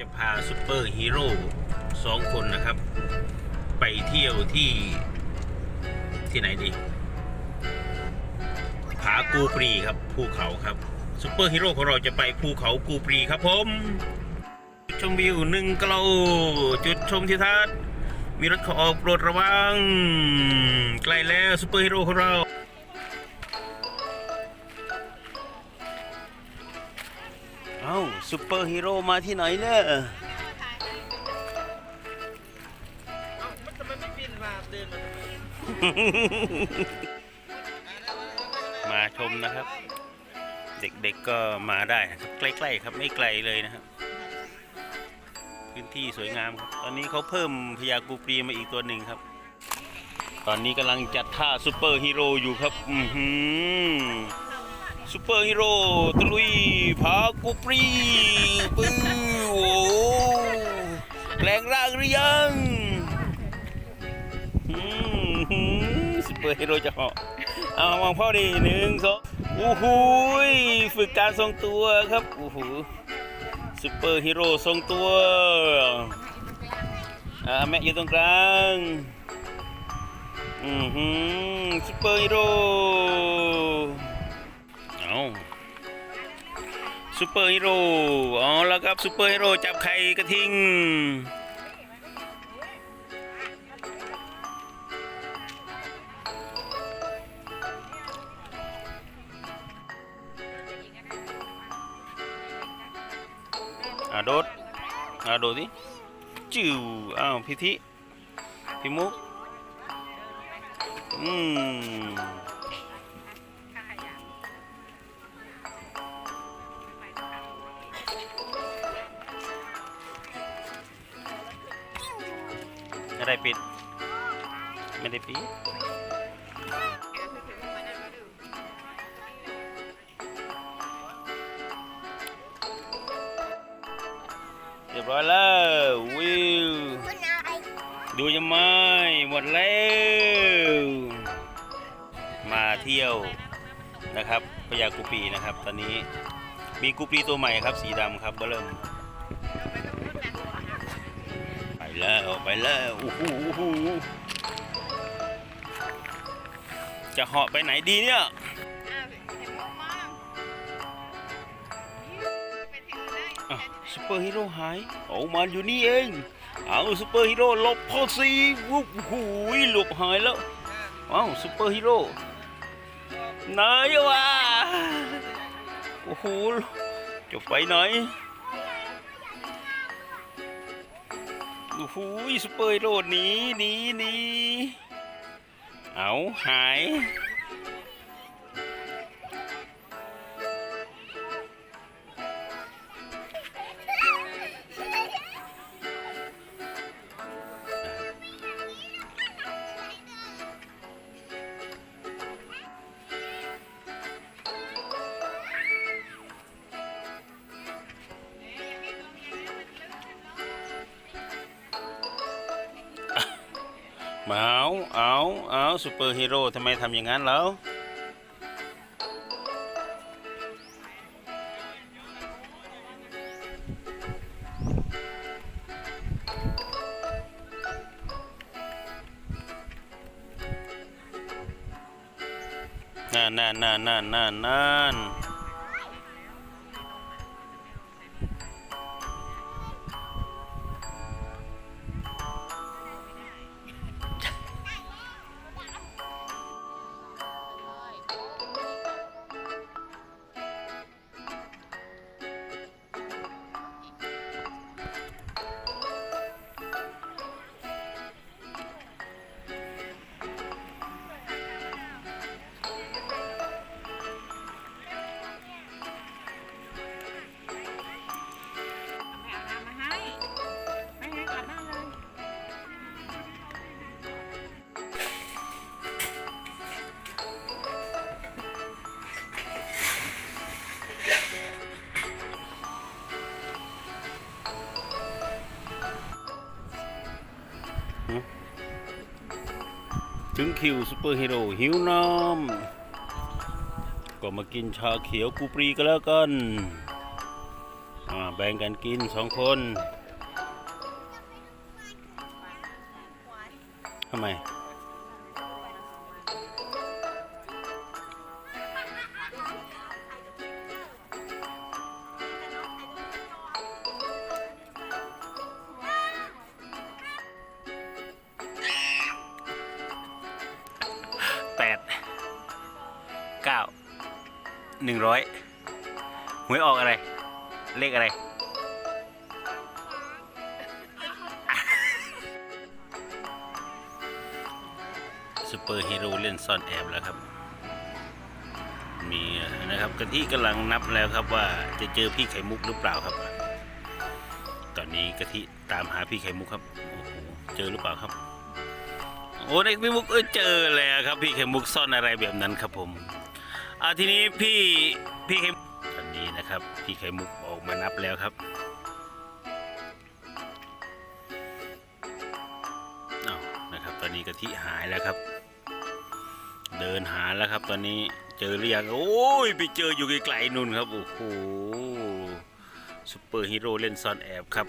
จะพาซูเปอร์ฮีโร่สองคนนะครับ ไปเที่ยวที่ที่ไหนดีผากูปรีครับภูเขาครับซูเปอร์ฮีโร่ของเราจะไปภูเขากูปรีครับผมจุดชมวิวหนึ่งกิโลจุดชมทิวทัศน์มีรถขาออกโปรดระวัง ใกล้แล้วซูเปอร์ฮีโร่ของเรา อ้าซูเปอร์ฮีโร่มาที่ไหนเนี่ยมันทำไมไม่บินมาเดินมามาชมนะครับ เด็กๆก็มาได้นะครับใกล้ๆครับไม่ไกลเลยนะครับ พื้นที่สวยงามครับตอนนี้เขาเพิ่มพยากูปรีมาอีกตัวหนึ่งครับ ตอนนี้กำลังจัดท่าซูเปอร์ฮีโร่อยู่ครับ อือหือ ซูเปอร์ฮีโร่ตะลุยพากูปรีปื้อโอ้แปลงร่างหรือยังอืมซุปเปอร์ฮีโร่จะเหาะเอามองพ่อดีหนึ่งสองโอ้โหฝึกการทรงตัวครับโอ้โหซุปเปอร์ฮีโร่ทรงตัวอ่าแม่อยู่ตรงกลางอือหือซุปเปอร์ฮีโร่ ซุปเปอร์ฮีโร่เอแล้วครับซุปเปอร์ฮีโร่จับไข่กระทิงอ่าโดดอ่าโดดดิจิ๋วอ้าวพิธิพี่มุกอืม ไรปิด ไม่ได้ปิดเรียบร้อยแล้ววิวดูยังไม่หมดแล้วมาเที่ยวนะครับพญากุปีนะครับ ตอนนี้มีกุปีตัวใหม่ครับสีดำครับก็เริ่ม แล้วไปแล้วโอ้โหโอ้โหจะเหาะไปไหนดีเนี่ยอ้าวซูเปอร์ฮีโร่หายโอ้มันอยู่นี่เอง เอาซูเปอร์ฮีโร่หลบพอสีวุ้โอ้โหหลบหายแล้วอ้าวซูเปอร์ฮีโร่ไหนวะโอ้โหจะไปไหน โอ้โหซูเปอร์ฮีโร่หนีหนีหนีเอาหาย เอาเอาเอาซูเปอร์ฮีโร่ทำไมทำอย่างนั้นแล้วนั่นนั่นนั่นนั่นนั่น ถึงคิวซูเปอร์ฮีโร่หิวน้ำก็มากินชาเขียวกูปรีก็แล้วกันแบ่งกันกินสองคนทำไม หนึ่งร้อยหวยออกอะไร เลขอะไร ซูเปอร์ฮีโร่เล่นซ่อนแอบแล้วครับ มีนะครับกะทิกำลังนับแล้วครับว่าจะเจอพี่ไข่มุกหรือเปล่าครับ ตอนนี้กะทิตามหาพี่ไข่มุกครับ โอ้โห เจอหรือเปล่าครับ โอ้เด็กพี่มุกเออเจอแล้วครับ พี่ไข่มุกซ่อนอะไรแบบนั้นครับผม อ่าทีนี้พี่พี่ไข่ตอนนี้นะครับ พี่ไข่มุกออกมานับแล้วครับอ้านะครับ ตอนนี้กะทิหายแล้วครับ เดินหาแล้วครับ ตอนนี้เจอเรียงโอ้ยไปเจออยู่ไกลๆนู่นครับโอ้โหซูเปอร์ฮีโร่เล่นซ่อนแอบครับ